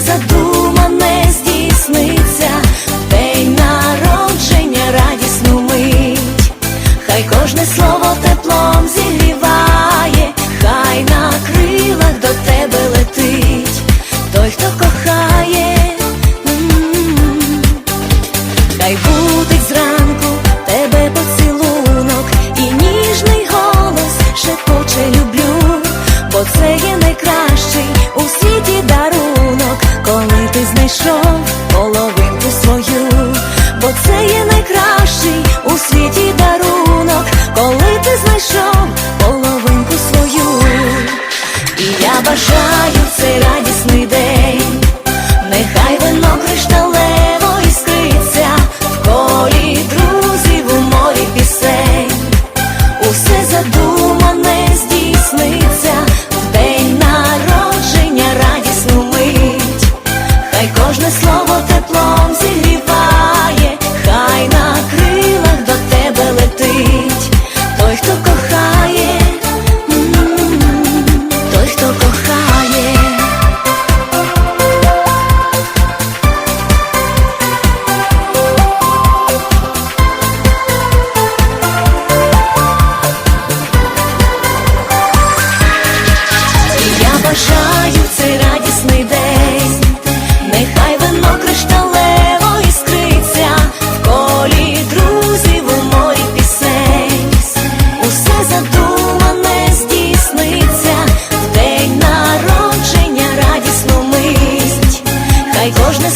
задумане здійсниться, день народження радісну мить. Хай кожне слово теплом зігріває, хай на крилах до тебе це є найкращий у світі Кожне